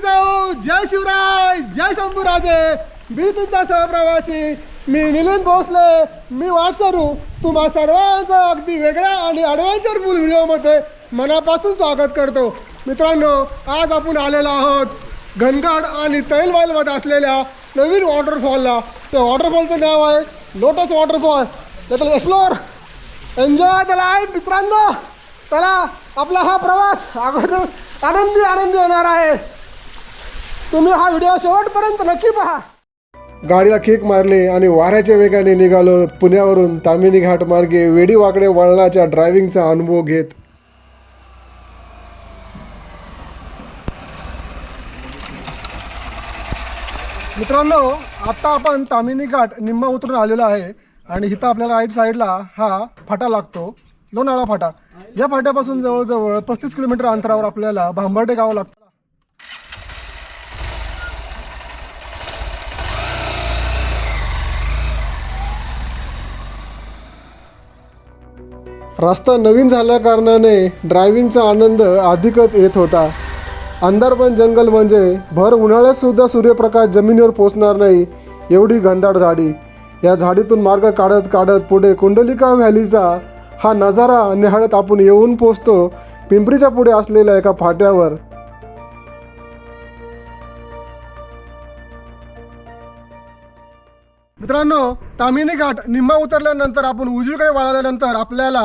जय जिजाऊ जय शिवराय जय शंभूराजे मी तुमचा सहप्रवासी मी मिलिंद भोसले मी वाटसरू. तुम्हा सर्वांचं अगदी वेगळ्या आणि ॲडव्हेंचरफुल व्हिडिओमध्ये मनापासून स्वागत करतो. मित्रांनो आज आपण आलेलो आहोत घनगड आणि तैलवाईलमध्ये असलेल्या नवीन वॉटरफॉलला त्या वॉटरफॉलचं नाव आहे lotus waterfall let explore enjoy the life मित्रांनो. चला आपला हा प्रवास अगोदर आनंदी आनंदी होणार आहे. तुम्ही हा व्हिडिओ शेवटपर्यंत नक्की पहा. गाडीला किक मारली आणि वाऱ्याच्या वेगाने निघालो पुण्यावरून तामिनी घाट मार्गे वेडी वाकडे वळणाच्या ड्रायव्हिंगचा अनुभव घेत. मित्रांनो आता आपण तामिनी घाट निम्मा उतरून आलेलो आहे आणि इथं आपल्याला राईट साईडला हा फाटा लागतो. लोणाळा फाटा. या फाट्यापासून जवळजवळ पस्तीस किलोमीटर अंतरावर आपल्याला भांबर्डे गाव लागतं. रस्ता नवीन झाल्याकारणाने ड्रायव्हिंगचा आनंद अधिकच येत होता. अंधारपण जंगल म्हणजे भर उन्हाळ्यातसुद्धा सूर्यप्रकाश जमिनीवर पोचणार नाही एवढी घनदाट झाडी. या झाडीतून मार्ग काढत काढत पुढे कुंडलिका व्हॅलीचा हा नजारा निहाळत आपण येऊन पोचतो पिंपरीच्या पुढे असलेल्या एका फाट्यावर. मित्रांनो तामिनी घाट निम्मा उतरल्यानंतर आपण उजवीकडे वळाल्यानंतर आपल्याला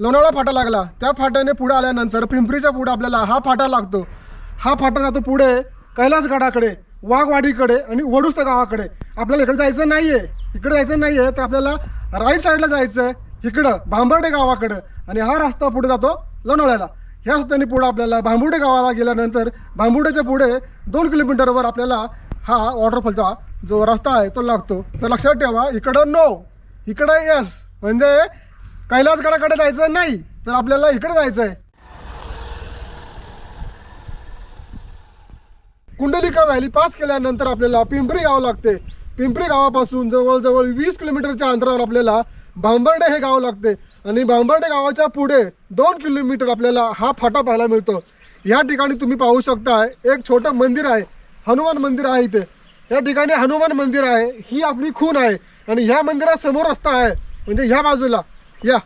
लोणावळा फाटा लागला. त्या फाट्याने पुढे आल्यानंतर पिंपरीच्या पुढे आपल्याला हा फाटा लागतो. हा फाटा जातो पुढे कैलासगडाकडे वाघवाडीकडे आणि वडुस्त गावाकडे. आपल्याला इकडे जायचं नाही आहे इकडे जायचं नाही आहे तर आपल्याला राईट साईडला जायचं आहे इकडं भांबर्डे गावाकडं. आणि हा रस्ता पुढे जातो लोणावळ्याला. ह्या रस्त्याने पुढे आपल्याला भांबुडे गावाला गेल्यानंतर भांबुडेच्या पुढे दोन किलोमीटरवर आपल्याला हा वॉटरफॉलचा जो रस्ता आहे तो लागतो. तर लक्षात ठेवा इकडं नो इकडं यस म्हणजे कैलासगडाकडे जायचं नाही तर आपल्याला इकडे जायचं आहे कुंडलिका व्हॅली पास केल्यानंतर आपल्याला पिंपरी गाव लागते. पिंपरी गावापासून जवळजवळ वीस किलोमीटरच्या अंतरावर आपल्याला भांबर्डे हे गाव लागते. आणि भांबर्डे गावाच्या पुढे दोन किलोमीटर आपल्याला हा फाटा पाहायला मिळतो. या ठिकाणी तुम्ही पाहू शकता एक छोटं मंदिर आहे. हनुमान मंदिर आहे इथे. या ठिकाणी हनुमान मंदिर आहे. ही आपली खून आहे. आणि ह्या मंदिरासमोर रस्ता आहे. म्हणजे ह्या बाजूला. या.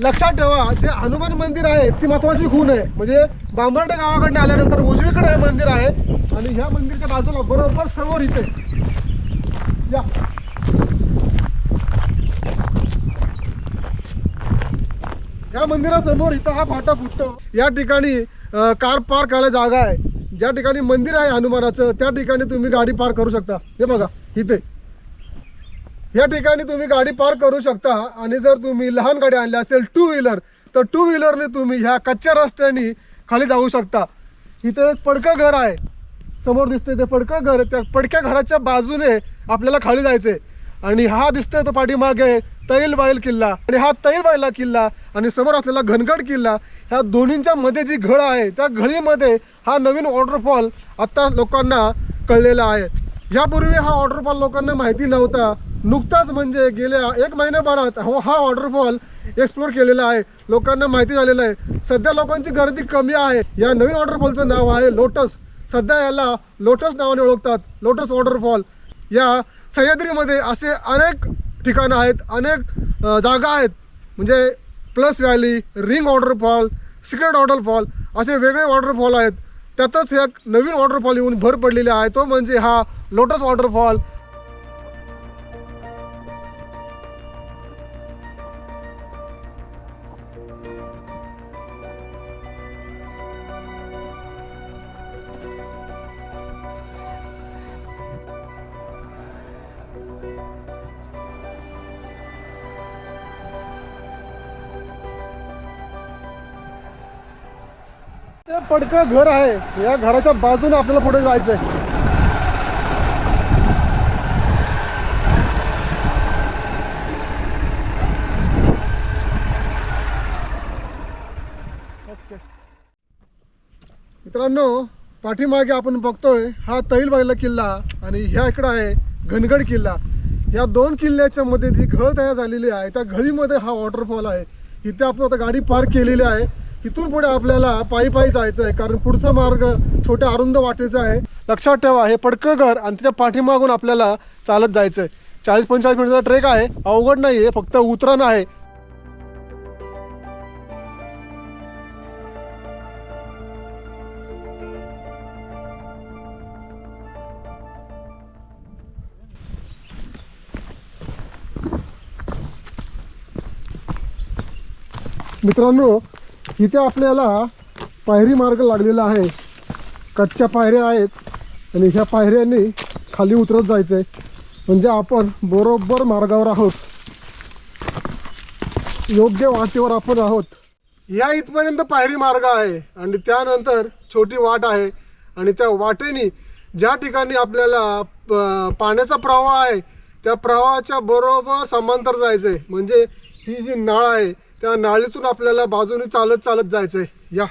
लक्षात ठेवा जे हनुमान मंदिर आहे ती महत्वाची खून आहे. म्हणजे बांबर्डे गावाकडनं आल्यानंतर उजवीकडे हे मंदिर आहे आणि ह्या मंदिरच्या बाजूला बरोबर समोर इथे. या. या मंदिरासमोर इथं हा फाटा फुटतो. या ठिकाणी कार पार्क करायला जागा आहे. ज्या ठिकाणी मंदिर आहे हनुमानाचं त्या ठिकाणी तुम्ही गाडी पार्क करू शकता. हे बघा इथे. या ठिकाणी तुम्ही गाडी पार्क करू शकता. आणि जर तुम्ही लहान गाडी आणली असेल टू व्हीलर तर टू व्हीलरने तुम्ही ह्या कच्च्या रस्त्याने खाली जाऊ शकता. इथे एक पडकं घर आहे. समोर दिसतंय ते पडकं घर. त्या पडक्या घराच्या बाजूने आपल्याला खाली जायचंय. आणि हा दिसतोय तो पाठीमागे तैलबाईल किल्ला. आणि हा तैलबाईला किल्ला आणि समोर असलेला घनगड किल्ला ह्या दोन्हींच्या मध्ये जी घळ आहे त्या घळीमध्ये हा नवीन वॉटरफॉल आत्ता लोकांना कळलेला आहे. यापूर्वी हा वॉटरफॉल लोकांना माहिती नव्हता. नुकताच म्हणजे गेल्या एक महिन्याभरात हो हा वॉटरफॉल एक्सप्लोर केलेला आहे. लोकांना माहिती झालेलं आहे. सध्या लोकांची गर्दी कमी आहे. या नवीन वॉटरफॉलचं नाव आहे लोटस सध्या याला लोटस नावाने ओळखतात. लोटस वॉटरफॉल या सह्याद्रीमध्ये असे अनेक ठिकाणं आहेत अनेक जागा आहेत. म्हणजे plus valley ring waterfall secret waterfall असे वेगळे वॉटरफॉल आहेत. त्यातच एक नवीन वॉटरफॉल येऊन भर पडलेला आहे. तो म्हणजे हा लोटस वॉटरफॉल ते पडकं घर आहे. या घराच्या बाजूने आपल्याला पुढे जायचं आहे मित्रांनो पाठीमागे आपण बघतोय हा तैलबाईला किल्ला आणि ह्या इकडं आहे घनगड किल्ला. या दोन किल्ल्याच्या मध्ये जी घळ तयार झालेली आहे त्या घळीमध्ये हा वॉटरफॉल आहे. इथे आपण आता गाडी पार्क केलेली आहे. इथून पुढे आपल्याला पायी पायी जायचं आहे कारण पुढचा मार्ग छोट्या अरुंद वाटेचा आहे. लक्षात ठेवा हे पडकं घर आणि त्याच्या पाठीमागून आपल्याला चालत जायचं आहे चाळीस पंचेचाळीस मिनिटाचा ट्रेक आहे अवघड नाही आहे फक्त उतरण आहे. मित्रांनो इथे आपल्याला पायरी मार्ग लागलेला आहे. कच्च्या पायऱ्या आहेत आणि ह्या पायऱ्यांनी खाली उतरत जायचं आहे म्हणजे आपण बरोबर मार्गावर आहोत. योग्य वाटेवर आपण आहोत. या इथपर्यंत पायरी मार्ग आहे आणि त्यानंतर छोटी वाट आहे आणि त्या वाटेने ज्या ठिकाणी आपल्याला पाण्याचा प्रवाह आहे त्या प्रवाहाच्या बरोबर समांतर जायचं आहे म्हणजे ही जी नाळ आहे त्या नाळीतून आपल्याला बाजूने चालत चालत जायचं आहे या.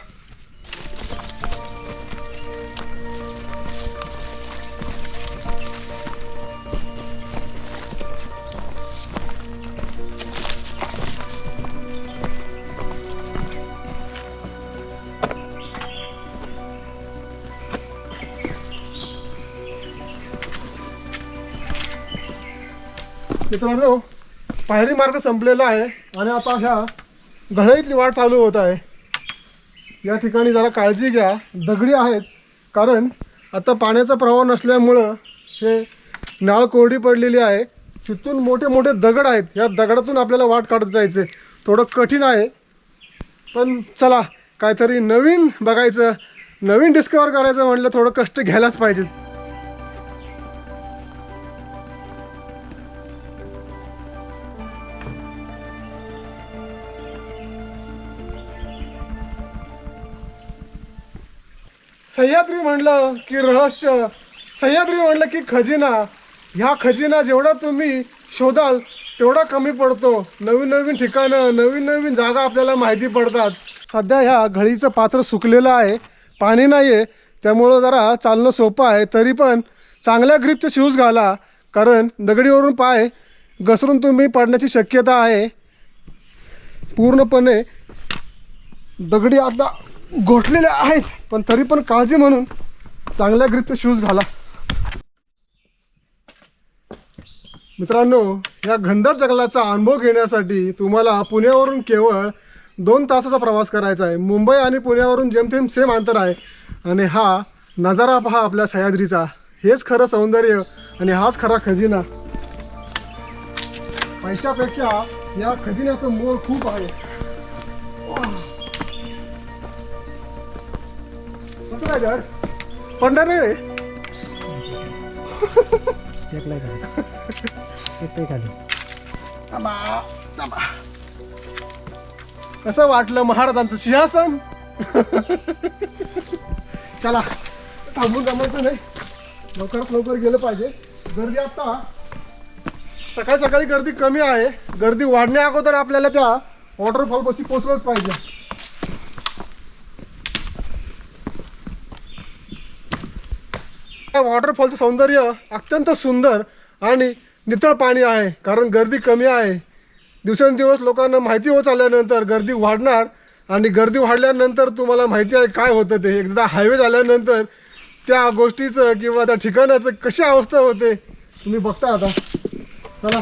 मित्रांनो पायरी मार्ग संपलेला आहे आणि आता ह्या घळईतली वाट चालू होत आहे. या ठिकाणी जरा काळजी घ्या. दगडी आहेत. कारण आता पाण्याचा प्रवाह नसल्यामुळं हे नाळ कोरडी पडलेली आहे. तिथून मोठे मोठे दगड आहेत. या दगडातून आपल्याला वाट काढत जायचं थोडं कठीण आहे. पण चला काहीतरी नवीन बघायचं नवीन डिस्कवर करायचं म्हटलं थोडं कष्ट घ्यायलाच पाहिजेत. सह्याद्री म्हणलं की रहस्य सह्याद्री म्हणलं की खजिना. ह्या खजिना जेवढा तुम्ही शोधाल तेवढा कमी पडतो. नवीन नवीन ठिकाणं नवीन नवीन जागा आपल्याला माहिती पडतात. सध्या ह्या घळीचं पात्र सुकलेलं आहे. पाणी नाही आहे त्यामुळं जरा चालणं सोपं आहे. तरी पण चांगल्या ग्रीपचे शूज घाला. कारण दगडीवरून पाय घसरून तुम्ही पडण्याची शक्यता आहे. पूर्णपणे दगडी आता गोठलेल्या आहेत पण तरी पण काळजी म्हणून चांगल्या ग्रीपचे शूज घाला. मित्रांनो या घनदाट जंगलाचा अनुभव घेण्यासाठी तुम्हाला पुण्यावरून केवळ दोन तासाचा प्रवास करायचा आहे. मुंबई आणि पुण्यावरून जेमतेम सेम अंतर आहे. आणि हा नजारा पहा आपल्या सह्याद्रीचा. हेच खरं सौंदर्य आणि हाच खरा खजिना. पैशापेक्षा या खजिन्याचं मोल खूप आहे. कसं काय घर पडणार नाही रे टेकलाय खाली टेकतोय खाली थांबा, थांबा. कसं वाटलं महाराजांचं सिंहासन? चला थांबून जमायचं नाही. लवकरात लवकर गेलं पाहिजे. गर्दी आता. सकाळी सकाळी गर्दी कमी आहे. गर्दी वाढण्या अगोदर आपल्याला त्या वॉटरफॉल पाशी पोचलंच पाहिजे. या वॉटरफॉलचं सौंदर्य अत्यंत सुंदर आणि नितळ पाणी आहे कारण गर्दी कमी आहे. दिवसेंदिवस लोकांना माहिती होत आल्यानंतर गर्दी वाढणार आणि गर्दी वाढल्यानंतर तुम्हाला माहिती आहे काय होतं ते. एकदा हायवे झाल्यानंतर त्या गोष्टीचं किंवा त्या ठिकाणाचं कशी अवस्था होते तुम्ही बघता आता. चला.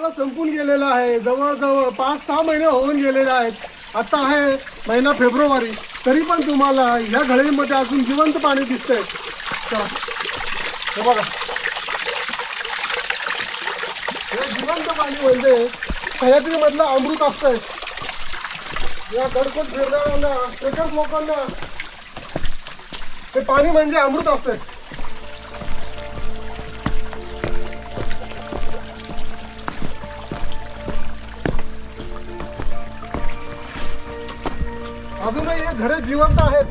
पावसाळा संपून गेलेला आहे. जवळजवळ पाच सहा महिने होऊन गेलेले आहेत. आता आहे महिना फेब्रुवारी. तरी पण तुम्हाला ह्या घळीमध्ये अजून जिवंत पाणी दिसतंय. चला. हे बघा. हे जिवंत पाणी म्हणजे सह्याद्रीमधलं अमृत असतंय. या गडकोट फिरणाऱ्यांना ट्रेकर लोकांना हे पाणी म्हणजे अमृत असतंय. झरे जिवंत आहेत.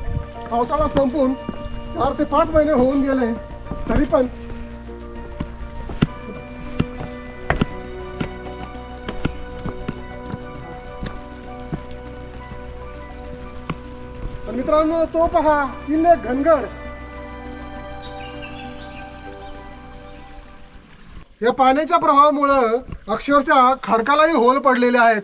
पावसाळा संपून चार ते पाच महिने होऊन गेले. तरी पण मित्रांनो तो पहा किल्ले घनगड या पाण्याच्या प्रवाहामुळं अक्षरशः खडकालाही होल पडलेले आहेत.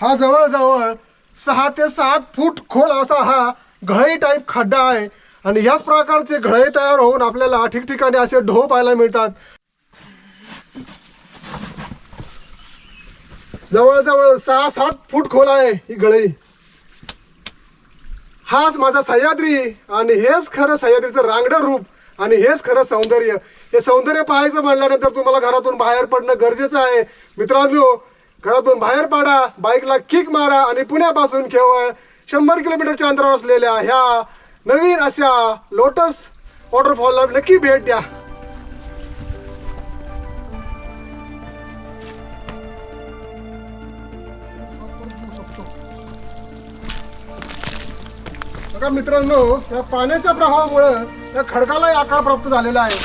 हा जवळजवळ सहा ते सात फूट खोल असा हा घळई टाईप खड्डा आहे. आणि याच प्रकारचे घळई तयार होऊन आपल्याला ठिकठिकाणी असे ढो पाहायला मिळतात. जवळजवळ सहा सात फूट खोल आहे ही गळई हाच माझा सह्याद्री. आणि हेच खरं सह्याद्रीचं रांगडं रूप. आणि हेच खरं सौंदर्य. हे सौंदर्य पाहायचं म्हणल्यानंतर तुम्हाला घरातून बाहेर पडणं गरजेचं आहे. मित्रांनो घरातून बाहेर पाडा बाईकला किक मारा आणि पुण्यापासून केवळ शंभर किलोमीटरच्या अंतरावर असलेल्या ह्या नवीन अशा लोटस वॉटरफॉलला नक्की भेट द्या. बघा मित्रांनो या पाण्याच्या प्रवाहामुळं या खडकालाही आकार प्राप्त झालेला आहे.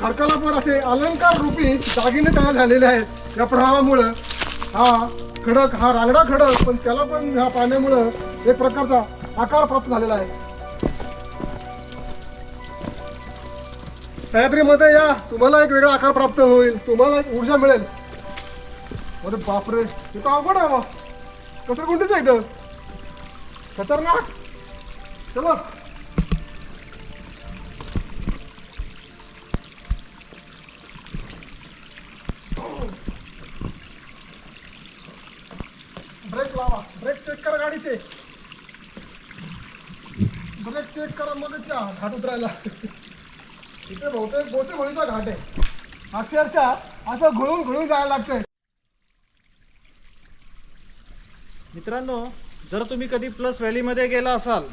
खडकाला पण असे अलंकार रूपी दागिने तयार झालेले आहेत. या प्रवाहामुळं हा खडक हा रांगडा खडक पण त्याला पण ह्या पाण्यामुळं एक प्रकारचा आकार प्राप्त झालेला आहे. सह्याद्रीमध्ये या तुम्हाला एक वेगळा आकार प्राप्त होईल तुम्हाला एक ऊर्जा मिळेल. अरे बापरे इथं अवघड आहे हो. कसं कोणतीच आहे इथं. खतरनाक. चला लावा. ब्रेक चेक करा गाडीचे. ब्रेक चेक करा मगच या घाट उतरायला. इथे बहुतेक बोचे गोळीचा घाट आहे. अक्षरशः असं घुळून घुळून जायला लागतंय. मित्रांनो जर तुम्ही कधी प्लस व्हॅलीमध्ये गेला असाल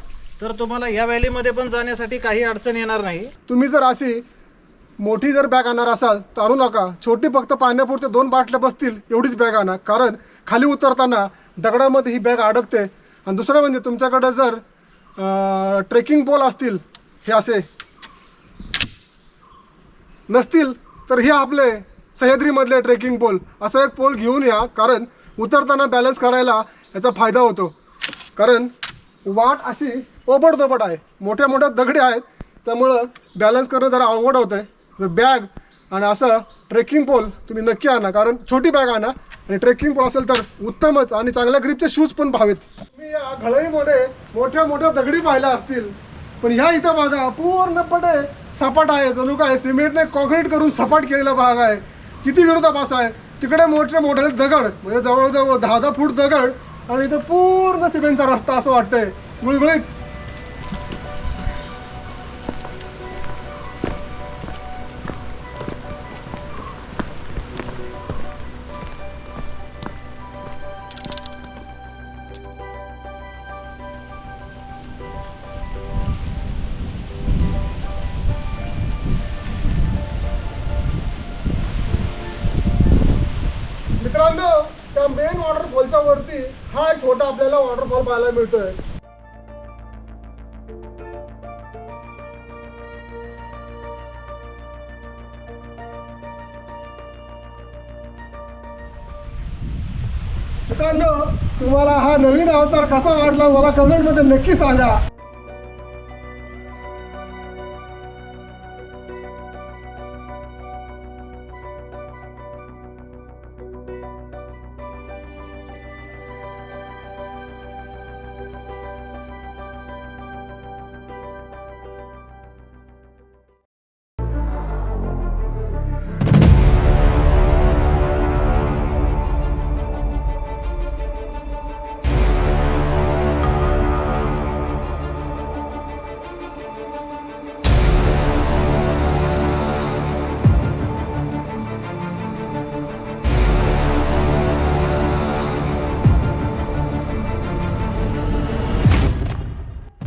तर तुम्हाला या व्हॅलीमध्ये पण जाण्यासाठी काही अडचण येणार नाही. तुम्ही जर अशी मोठी जर बॅग आणणार असाल तर आणू नका. छोटी फक्त पाण्यापुरते दोन बाटल्या बसतील एवढीच बॅग आणा. कारण खाली उतरताना दगडामध्ये ही बॅग अडकते. आणि दुसरं म्हणजे तुमच्याकडे जर ट्रेकिंग पोल असतील हे असे नसतील तर हे आपले सह्याद्रीमधले ट्रेकिंग पोल असं एक पोल घेऊन या कारण उतरताना बॅलन्स करायला याचा फायदा होतो. कारण वाट अशी ओबडधोबड आहे. मोठ्या मोठ्या दगडी आहेत. त्यामुळं बॅलन्स करणं जरा अवघड होतं आहे बॅग आणि असं ट्रेकिंग पोल तुम्ही नक्की आणा. कारण छोटी बॅग आणा. आणि ट्रेकिंग पण असेल तर उत्तमच. आणि चांगल्या ग्रीपचे शूज पण पाहावेत तुम्ही या घळईमध्ये मोठ्या मोठ्या दगडी पाहिल्या असतील. पण ह्या इथं भागा पूर्णपणे सपाट आहे. जणू काय सिमेंटने कॉन्क्रीट करून सपाट केलेला भाग आहे. किती विरोधाभास आहे. तिकडे मोठे मोठे दगड म्हणजे जवळजवळ दहा दहा फूट दगड आणि इथं पूर्ण सिमेंटचा रस्ता असं वाटतंय. गुळगुळीत. पाहायला मिळतोय. मित्रांनो तुम्हाला हा नवीन अवतार कसा वाटला मला कमेंटमध्ये नक्की सांगा.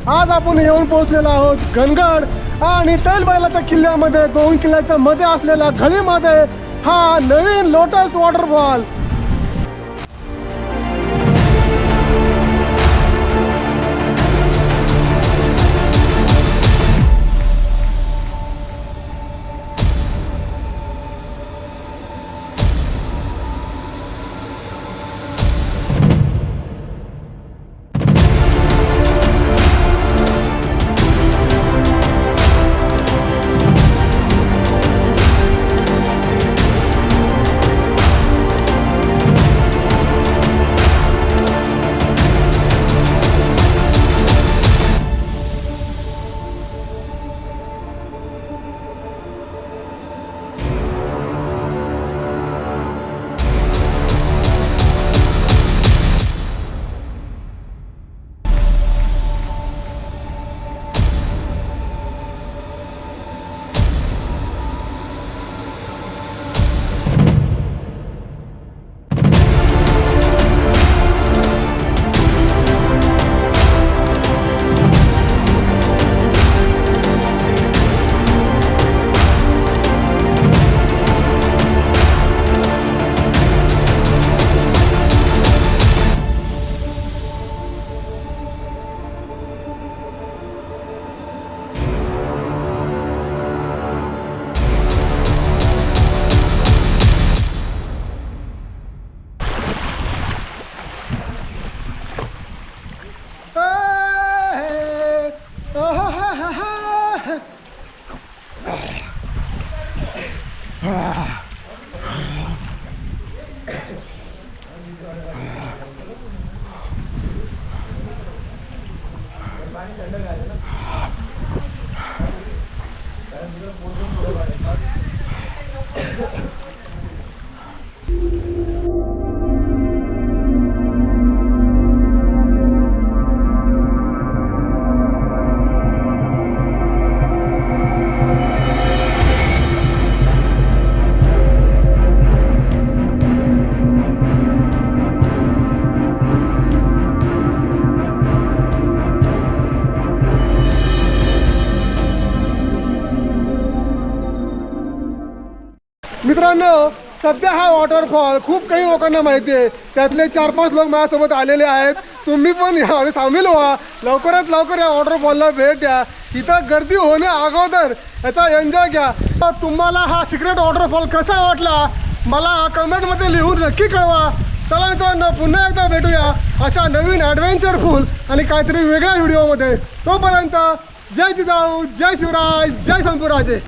आज आपण येऊन पोहोचलेलो आहोत घनगड आणि तैलबैलाच्या किल्ल्यामध्ये दोन किल्ल्याच्या मध्ये असलेल्या घळीमध्ये हा नवीन लोटस वॉटरफॉल वॉटरफॉल खूप काही लोकांना माहिती आहे. त्यातले चार पाच लोक माझ्यासोबत आलेले आहेत. तुम्ही पण यामध्ये सामील व्हा. लवकरात लवकर या वॉटरफॉलला भेट द्या. इथं गर्दी होण्या अगोदर याचा एन्जॉय घ्या. तर तुम्हाला हा सिक्रेट वॉटरफॉल कसा वाटला? मला कमेंटमध्ये लिहून नक्की कळवा. चला मित्रांनो पुन्हा एकदा भेटूया अशा नवीन ॲडव्हेंचरफुल आणि काहीतरी वेगळ्या व्हिडिओमध्ये तोपर्यंत जय जिजाऊ जय शिवराय जय संपूराजे